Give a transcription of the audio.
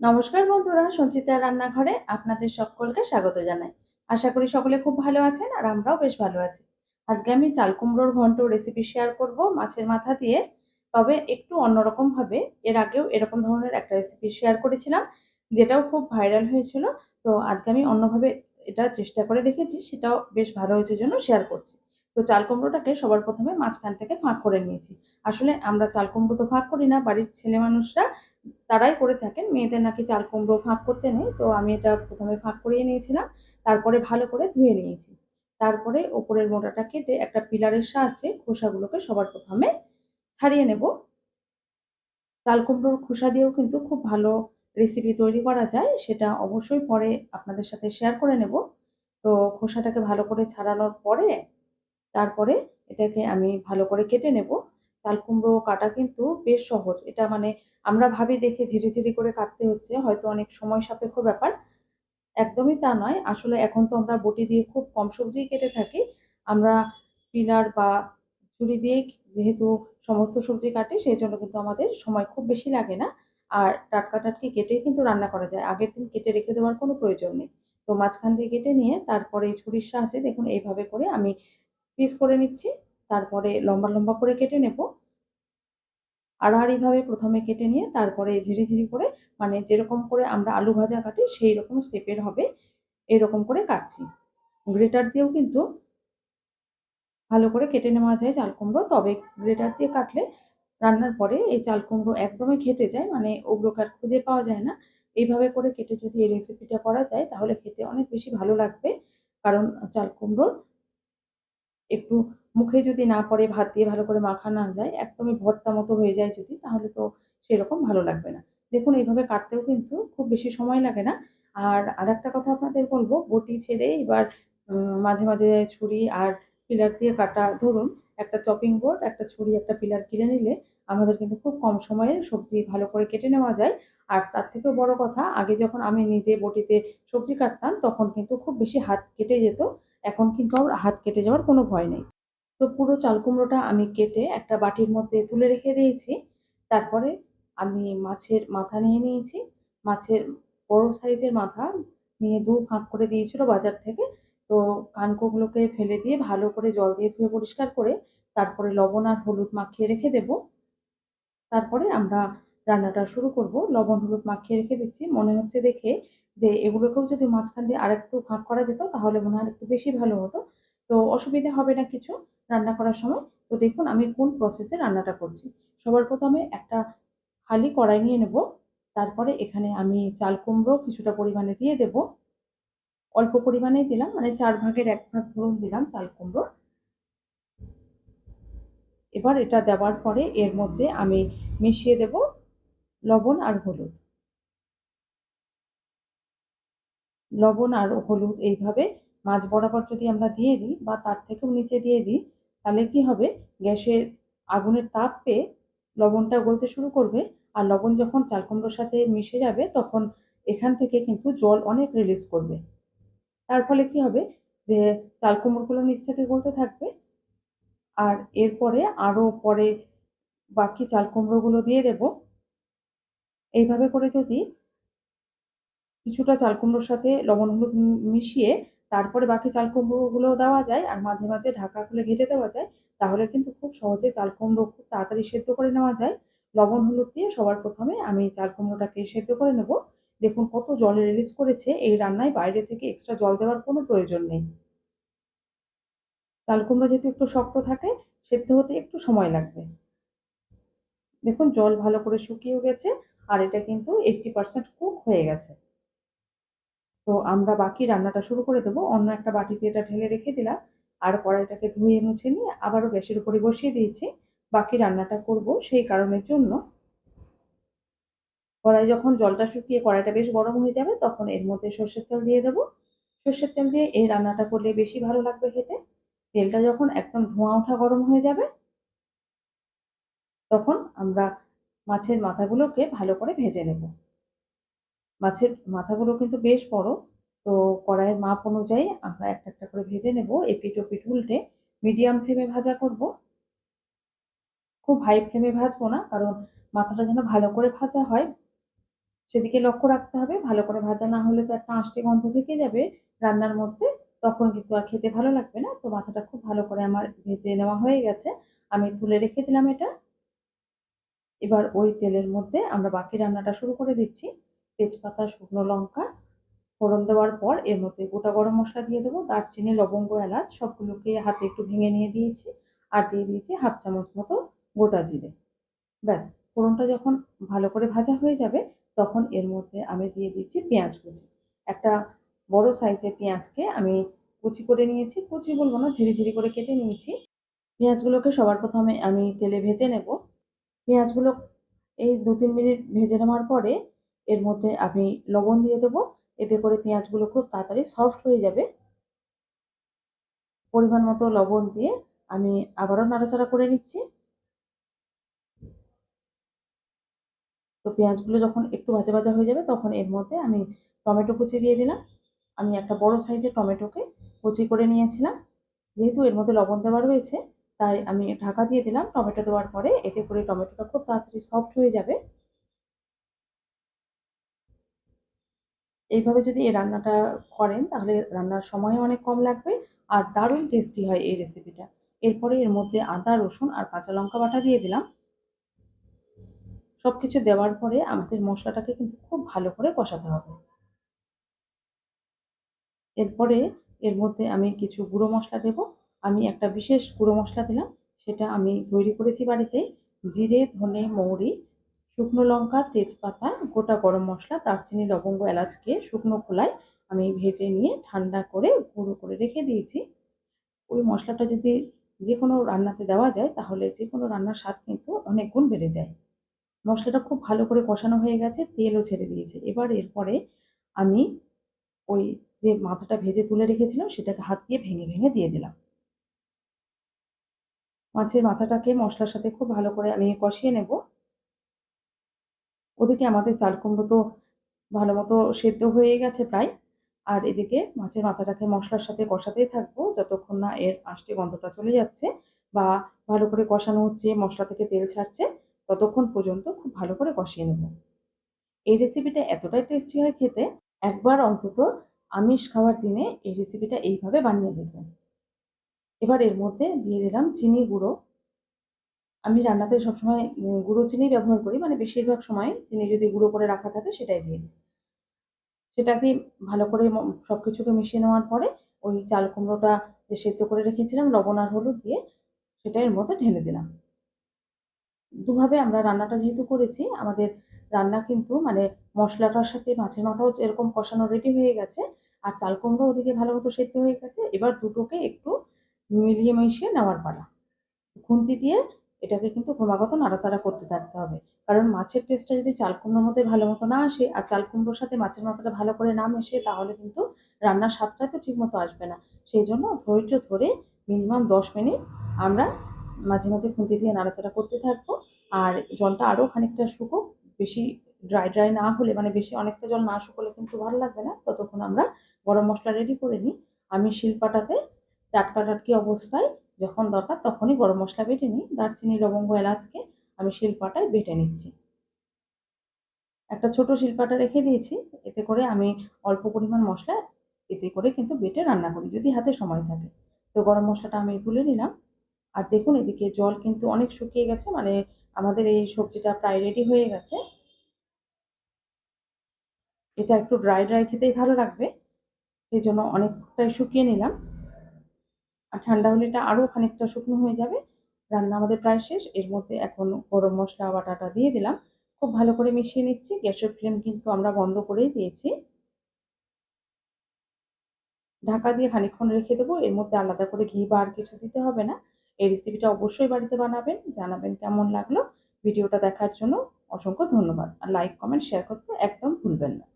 নমস্কার বন্ধুরা সঞ্চিতা রান্নাঘরে আপনাদের সকলকে স্বাগত জানাই। আশা করি সকলে খুব ভালো আছেন আর আমরাও বেশ ভালো আছি। আজকে আমি চাল কুমড়োর ঘন্ট রেসিপি শেয়ার করব মাছের মাথা দিয়ে। তবে একটু অন্যরকম ভাবে, এর আগেও এরকম ধরনের একটা রেসিপি শেয়ার করেছিলাম, যেটাও খুব ভাইরাল হয়েছিল। তো আজকে আমি অন্যভাবে এটা চেষ্টা করে দেখেছি, সেটাও বেশ ভালো হয়েছে জন্য শেয়ার করছি। তো চাল কুমড়োটাকে সবার প্রথমে মাঝখান থেকে ফাঁক করে নিয়েছি। আসলে আমরা চাল কুমড়ো তো ফাঁক করি না, বাড়ির ছেলে মানুষরা তারাই করে থাকেন। মেয়েদের নাকি চাল কুমড়ো ফাঁক করতে নেই, তো আমি এটা প্রথমে ফাঁক করিয়ে নিয়েছিলাম। তারপরে ভালো করে ধুয়ে নিয়েছি। তারপরে ওপরের মোটাটা কেটে একটা পিলারের সাহায্যে খোসাগুলোকে সবার প্রথমে ছাড়িয়ে নেব। চাল কুমড়োর খোসা দিয়েও কিন্তু খুব ভালো রেসিপি তৈরি করা যায়, সেটা অবশ্যই পরে আপনাদের সাথে শেয়ার করে নেব। তো খোসাটাকে ভালো করে ছাড়ানোর পরে তারপরে এটাকে আমি ভালো করে কেটে নেব। চাল কুমড়ো কাটা কিন্তু বেশ সহজ। এটা মানে আমরা ভাবি দেখে ঝিরিঝিরি করে কাটতে হচ্ছে, হয়তো অনেক সময় সাপেক্ষ ব্যাপার। একদমই তা নয়। আসলে এখন তো আমরা বটি দিয়ে খুব কম সবজিই কেটে থাকি। আমরা পিলার বা ছুরি দিয়ে যেহেতু সমস্ত সবজি কাটি, সেই জন্য কিন্তু আমাদের সময় খুব বেশি লাগে না। আর টাটকা টাটকি কেটে কিন্তু রান্না করা যায়। আগের দিন কেটে রেখে দেওয়ার কোনো প্রয়োজন নেই। তো মাঝখান দিয়ে কেটে নিয়ে তারপরে এই ছুরির সাহায্যে দেখুন, এইভাবে করে আমি পিস করে নিচ্ছি। তারপরে লম্বা লম্বা করে কেটে নেব। আড়াআড়িভাবে প্রথমে কেটে নিয়ে তারপরে ঝিরিঝিরি করে মানে যেরকম করে আমরা আলু ভাজা কাটি, সেই রকম শেপের হবে এরকম করে কাটছি। গ্রেটার দিয়েও কিন্তু ভালো করে কেটে নেওয়া যায় চাল কুমড়ো। তবে গ্রেটার দিয়ে কাটলে রান্নার পরে এই চাল কুমড়ো একদমই ঘেটে যায় মানে ওগুলো কার খুঁজে পাওয়া যায় না। এইভাবে করে কেটে যদি এই রেসিপিটা করা যায়, তাহলে খেতে অনেক বেশি ভালো লাগবে। কারণ চাল কুমড়োর একটু মুখে যদি না পড়ে, ভাত দিয়ে ভালো করে মাখা না যায়, একদমই ভর্তা মতো হয়ে যায় যদি, তাহলে তো সেরকম ভালো লাগবে না। দেখুন, এইভাবে কাটতেও কিন্তু খুব বেশি সময় লাগে না। আর আর একটা কথা আপনাদের বলব, বটি ছেড়ে এবার মাঝে মাঝে ছুরি আর পিলার দিয়ে কাটা। ধরুন, একটা চপিং বোর্ড, একটা ছুরি, একটা পিলার কিনে নিলে আমাদের কিন্তু খুব কম সময়ে সবজি ভালো করে কেটে নেওয়া যায়। আর তার থেকেও বড় কথা, আগে যখন আমি নিজে বটিতে সবজি কাটতাম, তখন কিন্তু খুব বেশি হাত কেটে যেত। এখন কিন্তু আমার হাত কেটে যাওয়ার কোনো ভয় নেই। তো পুরো চাল কুমড়োটা আমি কেটে একটা বাটির মধ্যে তুলে রেখে দিয়েছি। তারপরে আমি মাছের মাথা নিয়ে নিয়েছি। মাছের বড় সাইজের মাথা নিয়ে দু ফাঁক করে দিয়েছিল বাজার থেকে। তো কানকোগুলোকে ফেলে দিয়ে ভালো করে জল দিয়ে ধুয়ে পরিষ্কার করে তারপরে লবণ আর হলুদ মাখিয়ে রেখে দেব। তারপরে আমরা রান্নাটা শুরু করব। লবণ, হলুদ মাখিয়ে রেখে দিচ্ছি। মনে হচ্ছে দেখে যে এগুলোকেও যদি মাঝখান দিয়ে আরেকটু ফাঁক করা যেত, তাহলে মনে হয় একটু বেশি ভালো হতো। তো অসুবিধে হবে না কিছু রান্না করার সময়। তো দেখুন আমি কোন প্রসেসে রান্নাটা করছি। সবার প্রথমে একটা খালি কড়াই নিয়ে নেব। তারপরে এখানে আমি চাল কুমড়ো কিছুটা পরিমাণে দিয়ে দেব। অল্প পরিমাণেই দিলাম মানে চার ভাগের এক ভাগ ধরুন দিলাম চাল কুমড়ো। এবার এটা দেওয়ার পরে এর মধ্যে আমি মিশিয়ে দেব। লবণ আর হলুদ। লবণ আর হলুদ এইভাবে মাছ বরাবর যদি আমরা দিয়ে দিই বা তার থেকেও নিচে দিয়ে দিই, তাহলে কি হবে? গ্যাসের আগুনের তাপ পেয়ে লবণটা গলতে শুরু করবে আর লবণ যখন চাল কুমড়োর সাথে মিশে যাবে তখন এখান থেকে কিন্তু জল অনেক রিলিজ করবে। তার ফলে কি হবে? যে চাল কুমড়োগুলো নিচ থেকে গলতে থাকবে আর এরপরে আরও পরে বাকি চাল কুমড়োগুলো দিয়ে দেব। এইভাবে করে যদি কিছুটা চাল কুমড়োর সাথে লবণ হলুদ মিশিয়ে তারপরে বাকি চাল কুমড়োগুলো দেওয়া যায় আর মাঝে মাঝে ঢাকা খুলে ঘেটে দেওয়া যায়, তাহলে কিন্তু খুব সহজে চাল কুমড়ো খুব তাড়াতাড়ি সেদ্ধ করে নেওয়া যায়। লবণ হলুদ দিয়ে সবার প্রথমে আমি চাল কুমড়োটাকে সেদ্ধ করে নেব। দেখুন কত জল রিলিজ করেছে, এই রান্নায় বাইরে থেকে এক্সট্রা জল দেওয়ার কোনো প্রয়োজন নেই। চাল কুমড়ো যেহেতু একটু শক্ত থাকে, সেদ্ধ হতে একটু সময় লাগবে। দেখুন, জল ভালো করে শুকিয়ে গেছে আর এটা কিন্তু এইটটি পার্সেন্ট কুক হয়ে গেছে। তো আমরা বাকি রান্নাটা শুরু করে দেবো। অন্য একটা বাটিতে এটা ঢেলে রেখে দিলাম। আর কড়াইটাকে ধুয়ে মুছে নিয়ে আবারও গ্যাসের উপরে বসিয়ে দিয়েছি। বাকি রান্নাটা করব সেই কারণের জন্য। কড়াই যখন জলটা শুকিয়ে কড়াইটা বেশ গরম হয়ে যাবে, তখন এর মধ্যে সর্ষের তেল দিয়ে দেবো। সর্ষের তেল দিয়ে এই রান্নাটা করলে বেশি ভালো লাগবে খেতে। তেলটা যখন একদম ধোঁয়া ওঠা গরম হয়ে যাবে তখন আমরা মাছের মাথাগুলোকে ভালো করে ভেজে নেব। মাছের মাথাগুলো কিন্তু বেশ বড়, তো কড়াইয়ের মাপ অনুযায়ী আমরা একটা একটা করে ভেজে নেব। এপিট ওপিট উল্টে মিডিয়াম ফ্লেমে ভাজা করব। খুব হাই ফ্লেমে ভাজবো না, কারণ মাথাটা যেন ভালো করে ভাজা হয়। সেদিকে লক্ষ্য রাখতে হবে, ভালো করে ভাজা না হলে তো একটা আঁশটে গন্ধ থেকে যাবে রান্নার মধ্যে। তখন কিন্তু আর খেতে ভালো লাগবে না, তো মাথাটা খুব ভালো করে আমার ভেজে নেওয়া হয়ে গেছে। আমি তুলে রেখে দিলাম এটা। এবার ওই তেলের মধ্যে আমরা বাকি রান্নাটা শুরু করে দিচ্ছি। তেজপাতা, শুকনো লঙ্কা ফোড়ন দেওয়ার পর এর মধ্যে গোটা গরম মশলা দিয়ে দেবো। দারচিনি, লবঙ্গ, এলাচ সবগুলোকে হাতে একটু ভেঙে নিয়ে দিয়েছি আর দিয়ে দিয়েছি হাফ চামচ মতো গোটা জিরে। ব্যাস, ফোড়নটা যখন ভালো করে ভাজা হয়ে যাবে তখন এর মধ্যে আমি দিয়ে দিচ্ছি পেঁয়াজ কুচি। একটা বড় সাইজের পেঁয়াজকে আমি কুচি করে নিয়েছি। কুচি বলব না ঝিরি ঝিরি করে কেটে নিয়েছি। পেঁয়াজগুলোকে সবার প্রথমে আমি তেলে ভেজে নেব। পেঁয়াজগুলো এই দু তিন মিনিট ভেজে নেওয়ার পরে এর মধ্যে আমি লবণ দিয়ে দেবো। এতে করে পেঁয়াজগুলো খুব তাড়াতাড়ি সফট হয়ে যাবে। পরিমাণ মতো লবণ দিয়ে আমি আবারও নাড়াচাড়া করে নিচ্ছি। তো পেঁয়াজগুলো যখন একটু ভাজা ভাজা হয়ে যাবে তখন এর মধ্যে আমি টমেটো কুচি দিয়ে দিলাম। আমি একটা বড় সাইজের টমেটোকে কুচি করে নিয়েছিলাম। যেহেতু এর মধ্যে লবণ দেওয়া রয়েছে তাই আমি ঢাকা দিয়ে দিলাম টমেটো দেওয়ার পরে এতে করে টমেটোটা খুব তাড়াতাড়ি সফট হয়ে যাবে। এইভাবে যদি এই রান্নাটা করেন তাহলে রান্নার সময় অনেক কম লাগবে আর দারুণ টেস্টি হয় এই রেসিপিটা এরপরে এর মধ্যে আদা, রসুন আর কাঁচা লঙ্কা বাটা দিয়ে দিলাম। সব কিছু দেওয়ার পরে আমাদের মশলাটাকে কিন্তু খুব ভালো করে কষাতে হবে। এরপরে এর মধ্যে আমি কিছু গুঁড়ো মশলা দেব। আমি একটা বিশেষ গুঁড়ো মশলা দিলাম, সেটা আমি তৈরি করেছি বাড়িতে। জিরে, ধনে, মৌরি, শুকনো লঙ্কা, তেজপাতা, গোটা গরম মশলা, দারচিনি, লবঙ্গ, এলাচকে শুকনো খোলায় আমি ভেজে নিয়ে ঠান্ডা করে গুঁড়ো করে রেখে দিয়েছি। ওই মশলাটা যদি যে কোনো রান্নাতে দেওয়া যায়, তাহলে যে কোনো রান্নার স্বাদ কিন্তু অনেক গুণ বেড়ে যায়। মশলাটা খুব ভালো করে কষানো হয়ে গেছে, তেলও ছেড়ে দিয়েছে। এবার এরপরে আমি ওই যে মাথাটা ভেজে তুলে রেখেছিলাম, সেটাকে হাত দিয়ে ভেঙে ভেঙে দিয়ে দিলাম। মাছের মাথাটাকে মশলার সাথে খুব ভালো করে আমি কষিয়ে নেব। ওদিকে আমাদের চাল কুমড়ো তো ভালো মতো সেদ্ধ হয়ে গেছে প্রায়। আর এদিকে মাছের মাথাটাকে মশলার সাথে কষাতেই থাকব যতক্ষণ না এর আঁশটি গন্ধটা চলে যাচ্ছে বা ভালো করে কষানো হচ্ছে, মশলা থেকে তেল ছাড়ছে, ততক্ষণ পর্যন্ত খুব ভালো করে কষিয়ে নেব। এই রেসিপিটা এতটাই টেস্টি হয় খেতে, একবার অন্তত আমিষ খাওয়ার দিনে এই রেসিপিটা এইভাবে বানিয়ে দেখবেন। এবার এর মধ্যে দিয়ে দিলাম চিনি গুঁড়ো। আমি রান্নাতে সবসময় গুঁড়ো চিনি ব্যবহার করি মানে বেশিরভাগ সময় চিনি যদি গুঁড়ো করে রাখা থাকে সেটাই দিয়ে দিই। সেটাকে ভালো করে সব কিছুকে মিশিয়ে নেওয়ার পরে ওই চাল কুমড়োটা যে সেদ্ধ করে রেখেছিলাম, লবণ আর হলুদ দিয়ে সেটা এর মধ্যে ঢেলে দিলাম। দুভাবে আমরা রান্নাটা যেহেতু করেছি, আমাদের রান্না কিন্তু মানে মশলাটার সাথে মাছের মাথাও এরকম কষানো রেডি হয়ে গেছে, আর চাল কুমড়ো ওদিকে ভালো মতো সেদ্ধ হয়ে গেছে, এবার দুটোকে একটু মিলিয়ে মিশিয়ে নেওয়ার পালা। খুন্তি দিয়ে এটাকে কিন্তু ক্রমাগত নাড়াচাড়া করতে থাকতে হবে। কারণ মাছের টেস্টটা যদি চাল কুমড়োর মধ্যে ভালো মতো না আসে আর চাল কুমড়োর সাথে মাছের মাথাটা ভালো করে না মেশে তাহলে কিন্তু রান্নার স্বাদটা তো ঠিক মতো আসবে না। সেই জন্য ধৈর্য ধরে মিনিমাম দশ মিনিট আমরা মাঝে মাঝে খুন্তি দিয়ে নাড়াচাড়া করতে থাকব। আর জলটা আরও খানিকটা শুকোক, বেশি ড্রাই ড্রাই না হলে মানে বেশি অনেকটা জল না শুকোলে কিন্তু ভালো লাগবে না। ততক্ষণ আমরা গরম মশলা রেডি করে নিই। আমি শিলপাটাতে টাটকা টাটকি অবস্থায় যখন দরকার তখনই গরম মশলা বেটে নিই। দারচিনি, লবঙ্গ, এলাচকে আমি শিলপাটায় বেটে নিচ্ছি। একটা ছোট শিলপাটা রেখে দিয়েছি। এতে করে আমি অল্প পরিমাণ মশলা এতে করে কিন্তু বেটে রান্না করি, যদি হাতে সময় থাকে। তো গরম মশলাটা আমি তুলে নিলাম। আর দেখুন এদিকে জল কিন্তু অনেক শুকিয়ে গেছে মানে আমাদের এই সবজিটা প্রায় রেডি হয়ে গেছে। এটা একটু ড্রাই ড্রাই খেতেই ভালো লাগবে। সেই জন্য অনেকটাই শুকিয়ে নিলাম। আর ঠান্ডা হলে এটা আরও খানিকটা শুকনো হয়ে যাবে। রান্না আমাদের প্রায় শেষ। এর মধ্যে এখন গরম মশলা, বাটাটা দিয়ে দিলাম। খুব ভালো করে মিশিয়ে নিচ্ছি। গ্যাসের ফ্লেম কিন্তু আমরা বন্ধ করেই দিয়েছি। ঢাকা দিয়ে খানিকক্ষণ রেখে দেবো। এর মধ্যে আলাদা করে ঘি বা আর কিছু দিতে হবে না। এই রেসিপিটা অবশ্যই বাড়িতে বানাবেন। জানাবেন কেমন লাগল। ভিডিওটা দেখার জন্য অসংখ্য ধন্যবাদ। আর লাইক কমেন্ট শেয়ার করতে একদম ভুলবেন না।